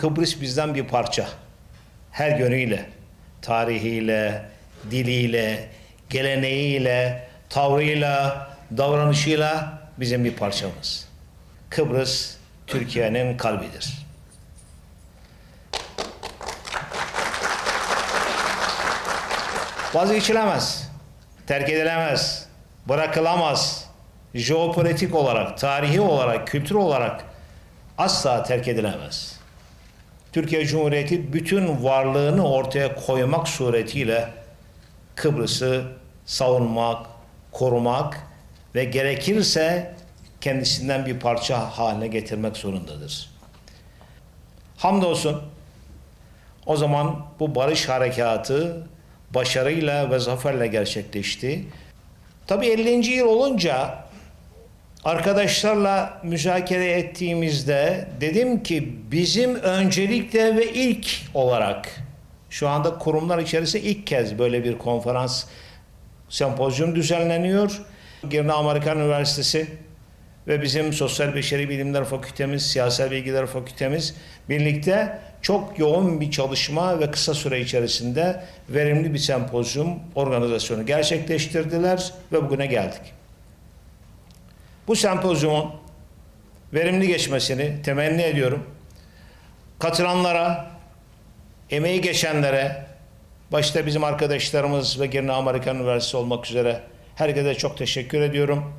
Kıbrıs bizden bir parça. Her yönüyle, tarihiyle, diliyle, geleneğiyle, tavrıyla, davranışıyla bizim bir parçamız. Kıbrıs Türkiye'nin kalbidir. Vazgeçilemez, terk edilemez, bırakılamaz. Jeopolitik olarak, tarihi olarak, kültür olarak asla terk edilemez. Türkiye Cumhuriyeti bütün varlığını ortaya koymak suretiyle Kıbrıs'ı savunmak, korumak ve gerekirse kendisinden bir parça haline getirmek zorundadır. Hamdolsun o zaman bu barış harekatı başarıyla ve zaferle gerçekleşti. Tabii 50. yıl olunca arkadaşlarla müzakere ettiğimizde dedim ki bizim öncelikle ve ilk olarak şu anda kurumlar içerisinde ilk kez böyle bir konferans sempozyum düzenleniyor. Girne Amerikan Üniversitesi ve bizim Sosyal Beşeri Bilimler Fakültemiz, Siyasal Bilgiler Fakültemiz birlikte çok yoğun bir çalışma ve kısa süre içerisinde verimli bir sempozyum organizasyonu gerçekleştirdiler ve bugüne geldik. Bu sempozyumun verimli geçmesini temenni ediyorum. Katılanlara, emeği geçenlere, başta bizim arkadaşlarımız ve Girne Amerikan Üniversitesi olmak üzere herkese çok teşekkür ediyorum.